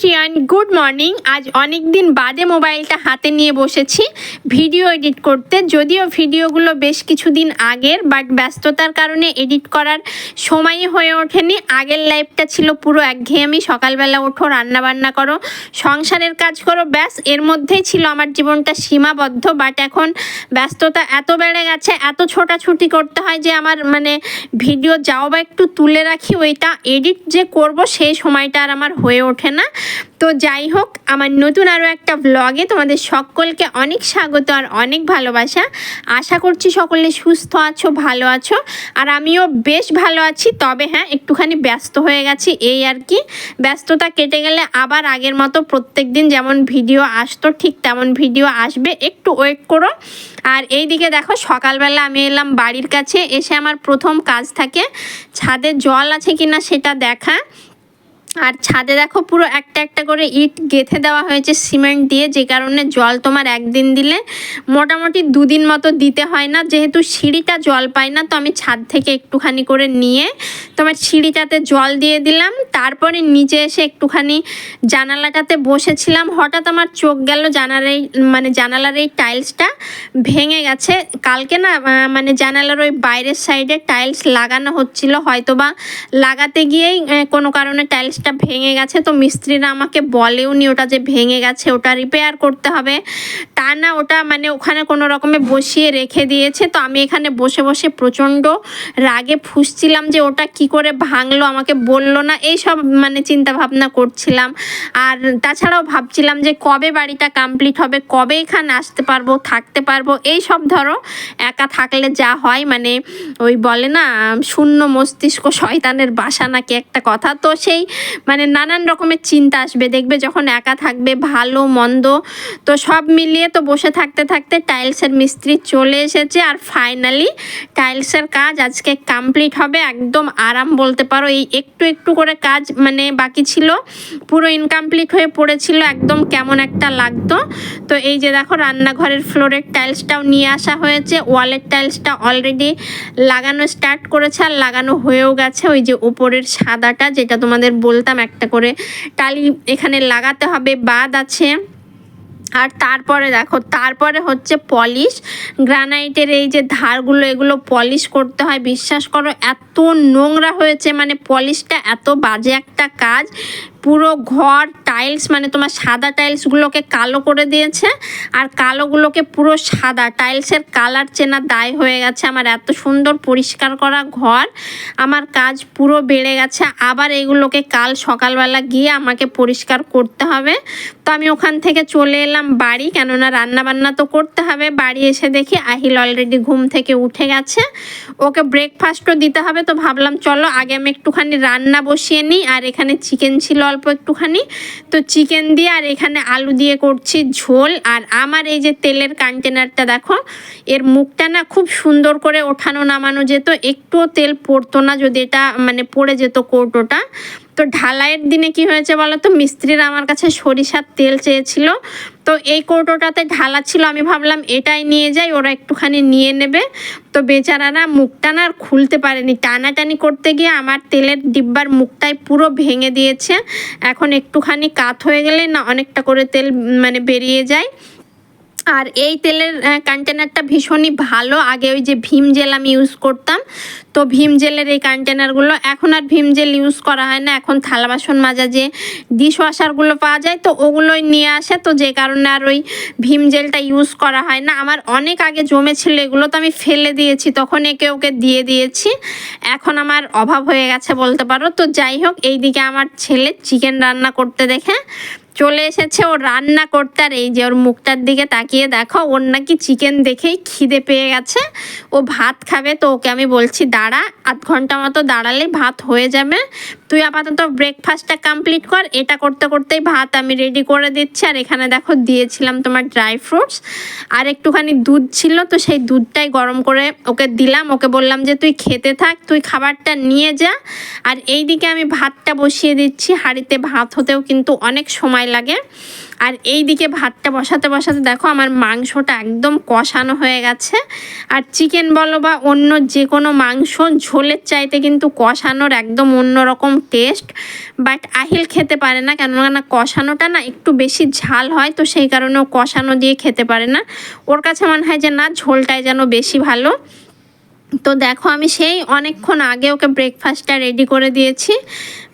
Everyone good morning আজ অনেক দিন বাদে মোবাইলটা হাতে নিয়ে বসেছি। ভিডিও এডিট করতে, যদিও ভিডিওগুলো বেশ কিছুদিন আগের বাট ব্যস্ততার কারণে এডিট করার সময়ই হয়ে ওঠেনি। আগের লাইফটা ছিল পুরো একঘেয়েমি। সকালবেলা ওঠো রান্না বান্না করো, সংসারের কাজ করো, ব্যাস। এর মধ্যেই ছিল আমার জীবনটা সীমাবদ্ধ বাট এখন ব্যস্ততা এত বেড়ে গেছে, এত ছোটাছুটি করতে হয় যে আমার মানে ভিডিও যাও বা একটু তুলে রাখি ওইটা। এডিট যে করব সেই সময়টা আর আমার হয়ে ওঠে না। তো যাই হোক, আমার নতুন আরও একটা ব্লগে তোমাদের সকলকে অনেক স্বাগত আর অনেক ভালোবাসা। আশা করছি সকলে সুস্থ আছো, ভালো আছো, আর আমিও বেশ ভালো আছি। তবে হ্যাঁ একটুখানি ব্যস্ত হয়ে গেছি এই আর কি। ব্যস্ততা কেটে গেলে আবার আগের মতো প্রত্যেক দিন যেমন ভিডিও আসতো, ঠিক তেমন ভিডিও আসবে। একটু ওয়েট করো। আর এই দিকে দেখো, সকালবেলা আমি এলাম বাড়ির কাছে, এসে আমার প্রথম কাজ থাকে, ছাদে জল আছে কিনা সেটা দেখা। আর ছাদে দেখো পুরো একটা একটা করে ইট গেথে দেওয়া হয়েছে সিমেন্ট দিয়ে, যে কারণে জল তোমার একদিন দিলে মোটামুটি দুদিন মতো দিতে হয় না। যেহেতু সিঁড়িটা জল পায় না, তো আমি ছাদ থেকে একটুখানি করে নিয়ে তোমার সিঁড়িটাতে জল দিয়ে দিলাম। তারপরে নিচে এসে একটুখানি জানালাটাতে বসেছিলাম। হঠাৎ আমার চোখ গেল জানালার মানে জানালার এই টাইলসটা। ভেঙে গেছে। কালকে না মানে জানালার ওই বাইরের সাইডে টাইলস লাগানো হচ্ছিল হয়তো বা লাগাতে গিয়েই কোনো কারণে টাইলসটা ভেঙে গেছে। তো মিস্ত্রিরা আমাকে বলেও নি ওটা যে ভেঙে গেছে, ওটা রিপেয়ার করতে হবে। তা না, ওটা মানে ওখানে কোনো রকমে বসিয়ে রেখে দিয়েছে। তো আমি এখানে বসে বসে প্রচণ্ড রাগে ফুসছিলাম যে ওটা কি করে ভাঙলো, আমাকে বলল না। এই সব মানে চিন্তা ভাবনা করছিলাম। আর তাছাড়াও ভাবছিলাম যে কবে বাড়িটা কমপ্লিট হবে, কবে এখানে আসতে পারব থাকতে পারব। এই সব ধরো, একা থাকলে যা হয় মানে ওই বলে না, শূন্য মস্তিষ্ক শয়তানের বাসা নাকি একটা কথা। তো সেই মানে নানান রকমের চিন্তা আসবে। দেখবে যখন একা থাকবে, ভালো, মন্দ, তো সব মিলিয়ে তো বসে থাকতে থাকতে টাইলসের মিস্ত্রি চলে এসেছে। আর ফাইনালি টাইলসের কাজ আজকে কমপ্লিট হবে। একদম আরাম বলতে পারো, এই একটু একটু করে কাজ মানে বাকি ছিল। পুরো ইনকমপ্লিট হয়ে পড়েছিল, একদম কেমন একটা লাগতো। তো এই যে দেখো, রান্নাঘরের ফ্লোরের টাইলসটাও নিয়ে আসা হয়েছে। ওয়ালের টাইলসটা অলরেডি লাগানো স্টার্ট করেছে আর লাগানো হয়েও গেছে। ওই যে উপরের সাদাটা যেটা তোমাদের বলতাম একটা করে টালি এখানে লাগাতে হবে। বাদ আছে। আর তারপরে দেখো, তারপরে হচ্ছে পলিশ গ্রানাইটের এই যে ধারগুলো, এগুলো পলিশ করতে হয়। বিশ্বাস করো, এত নোংরা হয়েছে মানে পলিশটা এত বাজে একটা কাজ। পুরো ঘর টাইলস মানে তোমার সাদা টাইলসগুলোকে কালো করে দিয়েছে। আর কালোগুলোকে পুরো সাদা। টাইলসের কালার চেনা দায় হয়ে গেছে আমার। এত সুন্দর পরিষ্কার করা ঘর। আমার কাজ পুরো বেড়ে গেছে। আবার এগুলোকে কাল সকালবেলা গিয়ে আমাকে পরিষ্কার করতে হবে। তো আমি ওখান থেকে চলে এলাম। বাড়ি, কেননা রান্না বান্না তো করতে হবে। বাড়ি এসে দেখি আহিল অলরেডি ঘুম থেকে উঠে গেছে। ওকে ব্রেকফাস্টও দিতে হবে, তো ভাবলাম চলো, আগে আমি একটুখানি রান্না বসিয়ে নিই, আর এখানে চিকেন ছিল অল্প একটুখানি। তো চিকেন দিয়ে আর এখানে আলু দিয়ে করছি ঝোল। আর আমার এই যে তেলের কন্টেনারটা দেখো, এর মুখটা না খুব সুন্দর করে ওঠানো নামানো যেত, একটুও তেল পড়তো না যদি এটা মানে পড়ে যেত কৌটোটা। তো ঢালাইয়ের দিনে কি হয়েছে বলো তো মিস্ত্রিরা আমার কাছে সরিষার তেল চেয়েছিল। তো এই কৌটোটাতে ঢালা ছিল, আমি ভাবলাম এটাই নিয়ে যাই, ওরা একটুখানি নিয়ে নেবে। তো বেচারারা মুখটা না আর খুলতে পারেনি। টানাটানি করতে গিয়ে আমার তেলের ডিব্বার মুখটাই পুরো ভেঙে দিয়েছে। এখন একটুখানি কাত হয়ে গেলে না অনেকটা করে তেল মানে বেরিয়ে যায়। আর এই তেলের কন্টেনারটা ভীষণই ভালো। আগে ওই যে ভীম জেল আমি ইউজ করতাম। তো ভীম জেলের এই কন্টেনারগুলো এখন আর ভীম জেল ইউজ করা হয় না। এখন থালা বাসন মাজা যে ডিশ ওয়াশারগুলো পাওয়া যায়, তো ওগুলোই নিয়ে আসে। তো যে কারণে আর ওই ভীম জেলটা ইউজ করা হয় না। আমার অনেক আগে জমেছিল এগুলো, তো আমি ফেলে দিয়েছি। তখন একে ওকে দিয়ে দিয়েছি। এখন আমার অভাব হয়ে গেছে বলতে পারো। তো যাই হোক, এইদিকে আমার ছেলে চিকেন রান্না করতে দেখে চলে এসেছে, ও রান্না করতে, আর এই যে ওর মুখটার দিকে তাকিয়ে দেখো, ওর নাকি চিকেন দেখেই খিদে পেয়ে গেছে। ও ভাত খাবে, তো ওকে আমি বলছি, দাঁড়া, আধ ঘণ্টা মতো দাঁড়ালে ভাত হয়ে যাবে। তুই আপাতত ব্রেকফাস্টটা কমপ্লিট কর, এটা করতে করতেই ভাত আমি রেডি করে দিচ্ছি। আর এখানে দেখো, দিয়েছিলাম তোমার ড্রাই ফ্রুটস আর একটুখানি দুধ ছিল, তো সেই দুধটাই গরম করে ওকে দিলাম। ওকে বললাম যে, তুই খেতে থাক, তুই খাবারটা নিয়ে যা। আর এই দিকে আমি ভাতটা বসিয়ে দিচ্ছি, হাঁড়িতে ভাত হতেও কিন্তু অনেক সময় সময় লাগে। আর এই দিকে ভাতটা বসাতে বসাতে দেখো আমার মাংসটা একদম কষানো হয়ে গেছে। আর চিকেন বলো বা অন্য যে কোনো মাংস ঝোলের চাইতে কিন্তু কষানোর একদম অন্যরকম টেস্ট বাট আহিল খেতে পারে না কেননা কষানোটা না একটু বেশি ঝাল হয় তো সেই কারণে কষানো দিয়ে খেতে পারে না। ওর কাছে মনে হয় যে না, ঝোলটাই যেন বেশি ভালো। তো দেখো আমি সেই অনেকক্ষণ আগে ওকে ব্রেকফাস্টটা রেডি করে দিয়েছি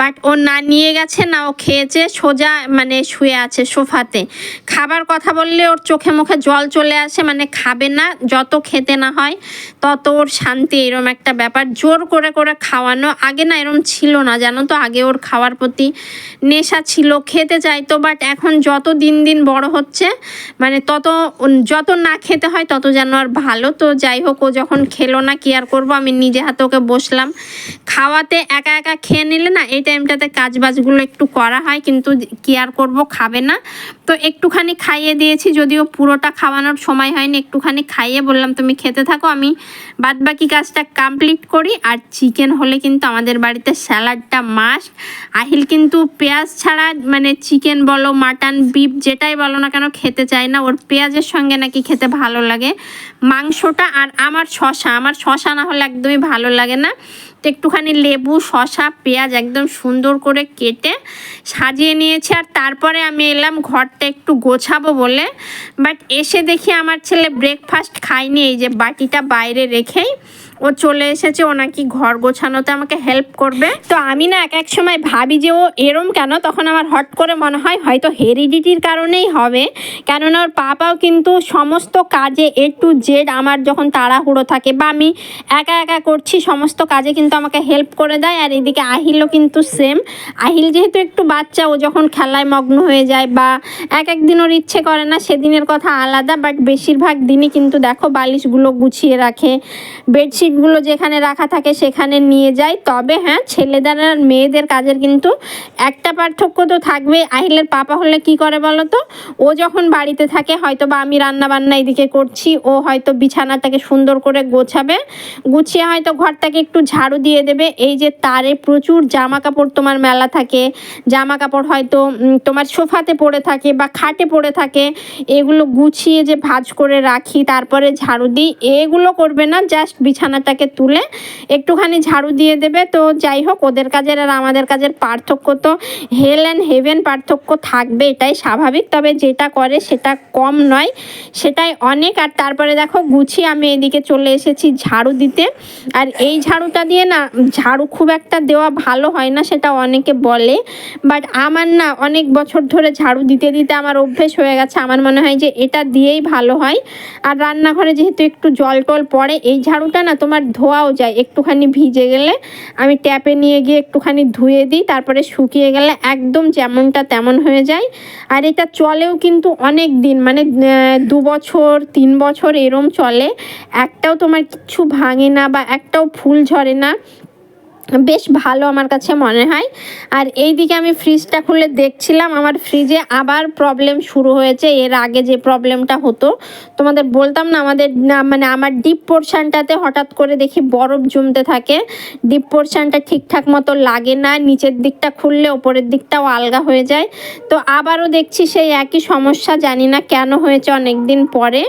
বাট ও না নিয়ে গেছে, না ও খেয়েছে, সোজা মানে শুয়ে আছে সোফাতে। খাবার কথা বললে ওর চোখে মুখে জল চলে আসে মানে খাবে না, যত খেতে না হয়, তত ওর শান্তি এরম একটা ব্যাপার। জোর করে করে খাওয়ানো, আগে না এরম ছিল না, জানো তো, আগে ওর খাওয়ার প্রতি নেশা ছিল, খেতে চাইতো বাট এখন যত দিন দিন বড় হচ্ছে মানে তত, যত না খেতে হয়, তত যেন আর ভালো। তো যাই হোক, ও যখন খেলো না কি আর করব? আমি নিজে হাতে ওকে বসলাম। খাওয়াতে একা একা খেয়ে নিলে না, এই টাইমটাতে কাজ বাজগুলো একটু করা হয়, কিন্তু কি আর করব, খাবে না। তো একটুখানি খাইয়ে দিয়েছি, যদিও পুরোটা খাওয়ানোর সময় হয়নি, একটুখানি খাইয়ে বললাম, তুমি খেতে থাকো, আমি বাদ বাকি কাজটা কমপ্লিট করি। আর চিকেন হলে কিন্তু আমাদের বাড়িতে স্যালাডটা মাস্ট আহিল কিন্তু পেঁয়াজ ছাড়া মানে চিকেন বলো মাটন বিফ যেটাই বলো না কেন, খেতে চায় না। ওর পেঁয়াজের সঙ্গে নাকি খেতে ভালো লাগে। মাংসটা আর আমার শশা আমার শশা না হলে একদমই ভালো লাগে না। তো একটুখানি লেবু শশা পেঁয়াজ একদম সুন্দর করে কেটে সাজিয়ে নিয়েছি। আর তারপরে আমি এলাম ঘরটা একটু গোছাবো বলে। বাট এসে দেখি আমার ছেলে ব্রেকফাস্ট খায়নি, এই যে বাটিটা বাইরে রেখেই। ও চলে এসেছে, ও নাকি ঘর গোছানোতে আমাকে হেল্প করবে। তো আমি না এক এক সময় ভাবি যে ও এরম কেন? তখন আমার হট করে মনে হয় হয়তো হেরিডিটির কারণেই হবে। কেননা ওর পাপাও কিন্তু সমস্ত কাজে এ টু জেড আমার যখন তাড়াহুড়ো থাকে বা আমি একা একা করছি, সমস্ত কাজে কিন্তু আমাকে হেল্প করে দেয়। আর এদিকে আহিলও কিন্তু সেম আহিল যেহেতু একটু বাচ্চা, ও যখন খেলায় মগ্ন হয়ে যায় বা এক এক দিন ওর ইচ্ছে করে না, সেদিনের কথা আলাদা। বাট বেশিরভাগ দিনই কিন্তু দেখো বালিশগুলো গুছিয়ে রাখে বেডশিটগুলো যেখানে রাখা থাকে সেখানে নিয়ে যায় তবে হ্যাঁ ছেলেদের আর মেয়েদের কাজের কিন্তু একটা পার্থক্য তো থাকবে। আহিলের পাপা হলে কি করে বলো তো ও যখন বাড়িতে থাকে হয়তো বা আমি রান্না বান্না এদিকে করছি, ও হয়তো বিছানাটাকে সুন্দর করে গোছাবে, গুছিয়ে হয়তো ঘরটাকে একটু ঝাড়ু দিয়ে দেবে। এই যে তারে প্রচুর জামা কাপড় তোমার মেলা থাকে জামা কাপড় হয়তো তোমার সোফাতে পড়ে থাকে বা খাটে পড়ে থাকে, এগুলো গুছিয়ে যে ভাঁজ করে রাখি, তারপরে ঝাড়ু দিই, এগুলো করবে না, জাস্ট বিছানাটাকে তুলে একটুখানি ঝাড়ু দিয়ে দেবে। তো যাই হোক, ওদের কাজের আর আমাদের কাজের পার্থক্য তো হেল অ্যান্ড হেভেন পার্থক্য থাকবে, এটাই স্বাভাবিক। তবে যেটা করে সেটা কম নয়, সেটাই অনেক। আর তারপরে দেখো গুছিয়ে আমি এদিকে চলে এসেছি ঝাড়ু দিতে। আর এই ঝাড়ুটা দিয়ে না, ঝাড়ু খুব একটা দেওয়া ভালো হয় না সেটা অনেকে বলে। বাট আমার না অনেক বছর ধরে ঝাড়ু দিতে দিতে আমার অভ্যেস হয়ে গেছে। আমার মনে হয় যে এটা দিয়েই ভালো হয়। আর রান্নাঘরে যেহেতু একটু জল টল পড়ে, এই ঝাড়ুটা না তোমার ধোয়াও যায়। একটুখানি ভিজে গেলে আমি ট্যাপে নিয়ে গিয়ে একটুখানি ধুয়ে দিই, তারপরে শুকিয়ে গেলে একদম যেমনটা তেমন হয়ে যায়। আর এটা চলেও কিন্তু অনেক দিন মানে দু বছর, তিন বছর এরম চলে। একটাও তোমার কিচ্ছু ভাঙে না বা একটাও ফুল ঝরে না। বেশ ভালো আমার কাছে মনে হয়। আর এই দিকে আমি ফ্রিজটা খুলে দেখছিলাম, আমার ফ্রিজে আবার প্রবলেম শুরু হয়েছে, এর আগে যে প্রবলেমটা হতো। তোমাদের বলতাম না, আমাদের মানে আমার ডিপ পোর্শনটাতে হঠাৎ করে দেখি বরফ জমতে থাকে। ডিপ পোর্শনটা ঠিকঠাক মতো লাগে না, নিচের দিকটা খুললে ওপরের দিকটাও আলগা হয়ে যায়। তো আবারও দেখছি সেই একই সমস্যা, জানি না কেন হয়েছে অনেক দিন পরে।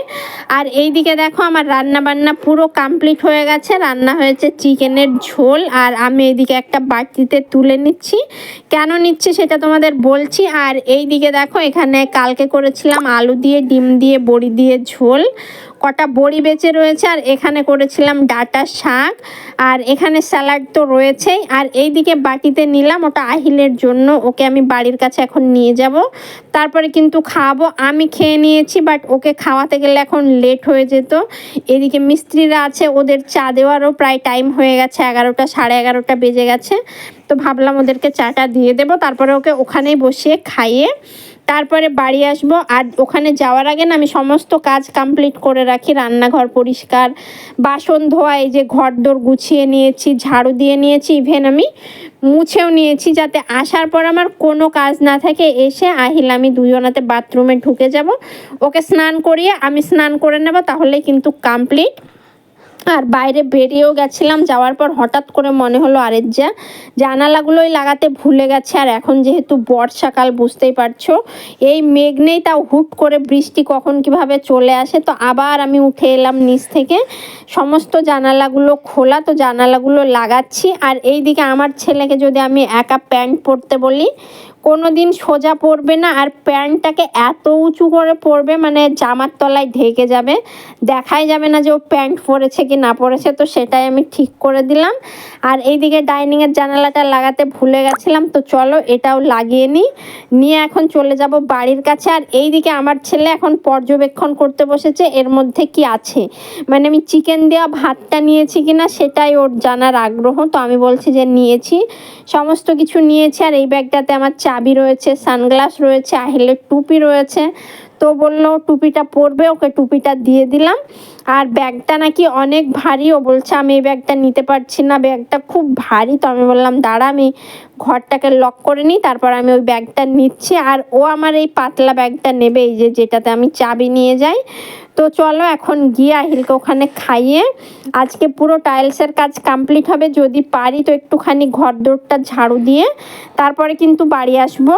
আর এই দিকে দেখো, আমার রান্না বান্না পুরো কমপ্লিট হয়ে গেছে, রান্না হয়েছে চিকেনের ঝোল, আর আমি এইদিকে একটা বাটিতে তুলে নিচ্ছি। কেন নিচ্ছি সেটা তোমাদের বলছি। আর এই দিকে দেখো, এখানে কালকে করেছিলাম আলু দিয়ে, ডিম দিয়ে, বড়ি দিয়ে ঝোল। কটা বড়ি বেঁচে রয়েছে, আর এখানে করেছিলাম ডাটা শাক, আর এখানে স্যালাড তো রয়েছেই, আর এই দিকে বাটিতে নিলাম, ওটা আহিলের জন্য, ওকে আমি বাড়ির কাছে এখন নিয়ে যাব। তারপরে কিন্তু খাওয়াবো, আমি খেয়ে নিয়েছি বাট ওকে খাওয়াতে গেলে এখন লেট হয়ে যেত। এদিকে মিস্ত্রিরা আছে, ওদের চা দেওয়ারও প্রায় টাইম হয়ে গেছে, এগারোটা, সাড়ে এগারোটা বেজে গেছে। তো ভাবলাম ওদেরকে চাটা দিয়ে দেবো, তারপরে ওকে ওখানেই বসিয়ে খাইয়ে তারপরে বাড়ি আসব। আর ওখানে যাওয়ার আগে না আমি সমস্ত কাজ কমপ্লিট করে রাখি। রান্নাঘর পরিষ্কার, বাসন ধোয়া, এই যে ঘর দোর গুছিয়ে নিয়েছি, ঝাড়ু দিয়ে নিয়েছি ইভেন আমি মুছেও নিয়েছি যাতে আসার পর আমার কোনো কাজ না থাকে। এসে আহিল, আমি দুজনাতে বাথরুমে ঢুকে যাব। ওকে স্নান করিয়ে আমি স্নান করে নেব তাহলে কিন্তু কমপ্লিট আর বাইরে বেরিয়েও গেছিলাম, যাওয়ার পর হঠাৎ করে মনে হলো আরের যা, জানালাগুলোই লাগাতে ভুলে গেছে। আর এখন যেহেতু বর্ষাকাল, বুঝতেই পারছ, এই মেঘ নেই, তাও হুট করে বৃষ্টি কখন কীভাবে চলে আসে? তো আবার আমি উঠে এলাম নিচ থেকে। সমস্ত জানালাগুলো খোলা, তো জানালাগুলো লাগাচ্ছি। আর এই দিকে আমার ছেলেকে যদি আমি একা প্যান্ট পরতে বলি কোনো দিন সোজা পরবে না আর প্যান্টটাকে এত উঁচু করে পরবে মানে জামার তলায় ঢেকে যাবে। দেখাই যাবে না যে ও প্যান্ট পরেছে কি না পরেছে, তো সেটাই আমি ঠিক করে দিলাম। আর এইদিকে ডাইনিংয়ের জানালাটা লাগাতে ভুলে গেছিলাম, তো চলো এটাও লাগিয়ে নিই। নিয়ে এখন চলে যাব বাড়ির কাছে। আর এইদিকে আমার ছেলে এখন পর্যবেক্ষণ করতে বসেছে, এর মধ্যে কি আছে? মানে আমি চিকেন দেওয়া ভাতটা নিয়েছি কিনা সেটাই ওর জানার আগ্রহ, তো আমি বলছি যে নিয়েছি। সমস্ত কিছু নিয়েছি আর এই ব্যাগটাতে আমার চাবি রয়েছে সানগ্লাস রয়েছে আহিলের টুপি রয়েছে। তো বলল, টুপিটা পরবে, ওকে টুপিটা দিয়ে দিলাম। আর ব্যাগটা নাকি অনেক ভারী, ও বলছে, আমি এই ব্যাগটা নিতে পারছি না, ব্যাগটা খুব ভারী। তো আমি বললাম, দাঁড়া, আমি ঘরটাকে লক করে নিই, তারপর আমি ওই ব্যাগটা নিচ্ছি। আর ও আমার এই পাতলা ব্যাগটা নেবে, এই যে যেটাতে আমি চাবি নিয়ে যাই। তো চলো এখন গিয়ে আহিলকে ওখানে খাইয়ে, আজকে পুরো টাইলসের কাজ কমপ্লিট হবে, যদি পারি তো একটুখানি ঘর দৌড়টা ঝাড়ু দিয়ে, তারপরে কিন্তু বাড়ি আসব।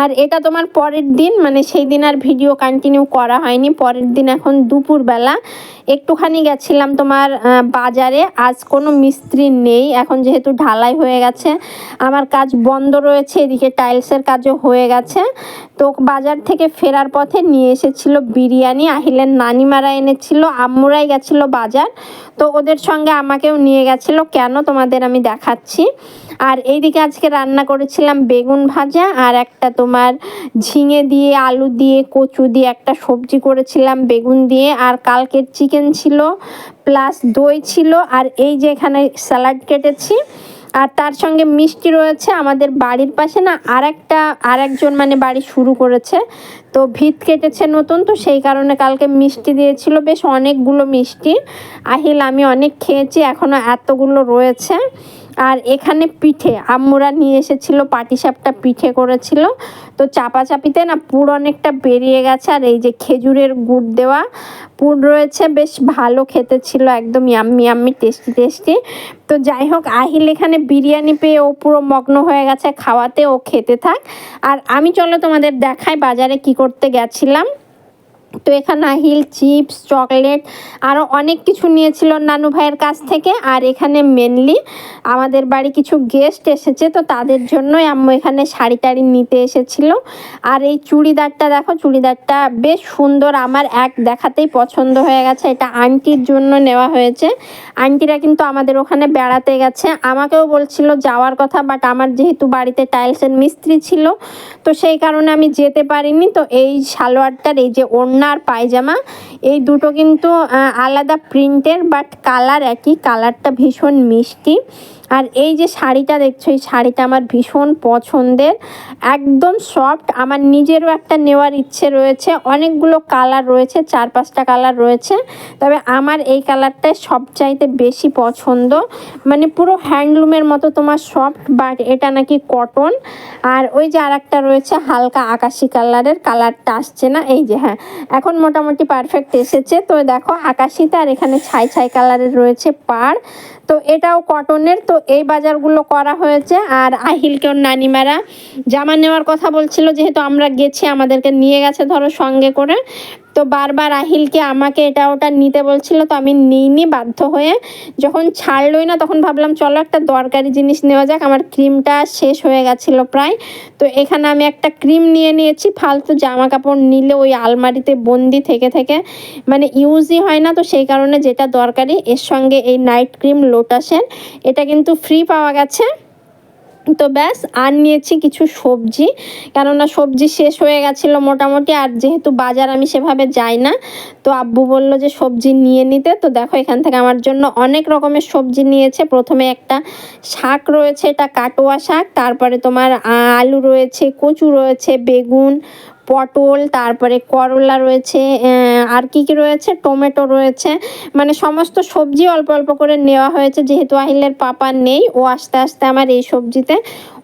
আর এটা তোমার পরের দিন মানে সেই দিন আর ভিডিও কন্টিনিউ করা হয়নি। পরের দিন এখন দুপুরবেলা একটুখানি গেছিলাম তোমার বাজারে। আজ কোনো মিস্ত্রি নেই। এখন যেহেতু ঢালাই হয়ে গেছে, আমার কাজ বন্ধ রয়েছে, এদিকে টাইলসের কাজও হয়ে গেছে। তো বাজার থেকে ফেরার পথে নিয়ে এসেছিল বিরিয়ানি, আহিলের নানিমারা এনেছিল, আম্মুরাই গেছিল বাজার। তো ওদের সঙ্গে আমাকেও নিয়ে গেছিল, কেন তোমাদের আমি দেখাচ্ছি। আর এইদিকে আজকে রান্না করেছিলাম বেগুন ভাজা, আর একটা তোমার ঝিঙে দিয়ে, আলু দিয়ে, কচু দিয়ে একটা সবজি করেছিলাম বেগুন দিয়ে। আর কালকের চিকেন ছিল প্লাস দই ছিল, আর এই যে এখানে স্যালাড কেটেছি। আর তার সঙ্গে মিষ্টি রয়েছে আমাদের বাড়ির পাশে না আর একটা আর একজন মানে বাড়ি শুরু করেছে। তো ভিত কেটেছে নতুন, তো সেই কারণে কালকে মিষ্টি দিয়েছিল। বেশ অনেকগুলো মিষ্টি। আহিল, আমি অনেক খেয়েছি এখনও এতগুলো রয়েছে। আর এখানে পিঠে আম্মুরা নিয়ে এসেছিল, পাটিসাপটা পিঠে করেছিল। তো চাপাচাপিতে না পুর অনেকটা বেরিয়ে গেছে আর এই যে খেজুরের গুড় দেওয়া পুর রয়েছে, বেশ ভালো খেতে ছিল, একদম ইয়াম্মি ইয়াম্মি, টেস্টি টেস্টি। তো যাই হোক, আহিল এখানে বিরিয়ানি পেয়ে ও পুরো মগ্ন হয়ে গেছে, খাওয়াতে ও খেতে থাক। আর আমি চলো তোমাদের দেখাই বাজারে কি করতে গেছিলাম। তো এখানে আহিল, চিপস, চকলেট আরও অনেক কিছু নিয়েছিল নানু ভাইয়ের কাছ থেকে। আর এখানে মেনলি আমাদের বাড়ি কিছু গেস্ট এসেছে, তো তাদের জন্যই আম্মু এখানে শাড়ি টাড়ি নিতে এসেছিল। আর এই চুড়িদারটা দেখো, চুড়িদারটা বেশ সুন্দর, আমার এক দেখাতেই পছন্দ হয়ে গেছে। এটা আন্টির জন্য নেওয়া হয়েছে। আন্টিরা কিন্তু আমাদের ওখানে বেড়াতে গেছে। আমাকেও বলছিল যাওয়ার কথা বাট আমার যেহেতু বাড়িতে টাইলসের মিস্ত্রি ছিল, তো সেই কারণে আমি যেতে পারিনি। তো এই সালোয়ারটার, এই যে ওড়না আর পায়জামা। এই দুটো কিন্তু আলাদা প্রিন্টের বাট কালার একই। কালারটা ভীষণ মিষ্টি। আর এই যে শাড়িটা দেখছ, এই শাড়িটা আমার ভীষণ পছন্দের। একদম সফট আমার নিজেরও একটা নেওয়ার ইচ্ছে রয়েছে। অনেকগুলো কালার রয়েছে, চার পাঁচটা কালার রয়েছে। তবে আমার এই কালারটাই সবচাইতে বেশি পছন্দ। মানে পুরো হ্যান্ডলুমের মতো তোমার সফট বাট এটা নাকি কটন আর ওই যে আর একটা রয়েছে, হালকা আকাশি কালারের কালারটা আসছে না? এই যে হ্যাঁ এখন মোটামুটি পারফেক্ট এসেছে। তো দেখো, আকাশিতে আর এখানে ছাই ছাই কালারের রয়েছে পাড়। তো এটাও কটনের তো এই বাজারগুলো করা হয়েছে। আর আহিলকে ওর নানিমারা জামা নেওয়ার কথা বলছিল, যেহেতু আমরা গেছি, আমাদেরকে নিয়ে গেছে ধরো সঙ্গে করে। তো বারবার আহিলকে আমাকে এটা ওটা নিতে বলছিল, তো আমি নিইনি, বাধ্য হয়ে যখন ছাড়লই না তখন ভাবলাম, চলো একটা দরকারি জিনিস নেওয়া যাক, আমার ক্রিমটা শেষ হয়ে গেছিল প্রায়। তো এখানে আমি একটা ক্রিম নিয়ে নিয়েছি, ফালতু জামা কাপড় নিলে ওই আলমারিতে বন্দি থেকে থেকে মানে ইউজই হয় না তো সেই কারণে যেটা দরকারি, এর সঙ্গে এই নাইট ক্রিম লোটাসের, এটা কিন্তু ফ্রি পাওয়া গেছে। তো ব্যাস, আর নিয়েছি কিছু সবজি। কেননা সবজি শেষ হয়ে গেছিল মোটামুটি, আর যেহেতু বাজার আমি সেভাবে যাই না, তো আব্বু বলল যে সবজি নিয়ে নিতে। তো দেখো, এখান থেকে আমার জন্য অনেক রকমের সবজি নিয়েছে। প্রথমে একটা শাক রয়েছে, এটা কাটোয়া শাক। তারপরে তোমার আলু রয়েছে, কচু রয়েছে, বেগুন পটল, তারপরে করলা রয়েছে আর কি কি রয়েছে? টমেটো রয়েছে। মানে সমস্ত সবজি অল্প অল্প করে নেওয়া হয়েছে, যেহেতু আহিলের পাপা নেই, ও আস্তে আস্তে আমার এই সবজিতে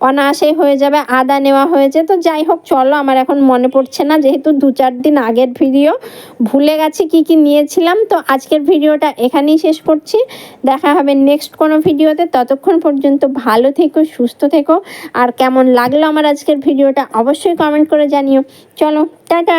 অনায়াসেই হয়ে যাবে, আদা নেওয়া হয়েছে। তো যাই হোক, চলো, আমার এখন মনে পড়ছে না, যেহেতু দু চার দিন আগের ভিডিও, ভুলে গেছি কি কি নিয়েছিলাম। তো আজকের ভিডিওটা এখানেই শেষ করছি। দেখা হবে নেক্সট কোনো ভিডিওতে। ততক্ষণ পর্যন্ত ভালো থেকো, সুস্থ থেকো। আর কেমন লাগল আমার আজকের ভিডিওটা অবশ্যই কমেন্ট করে জানিও। চলো, টাটা!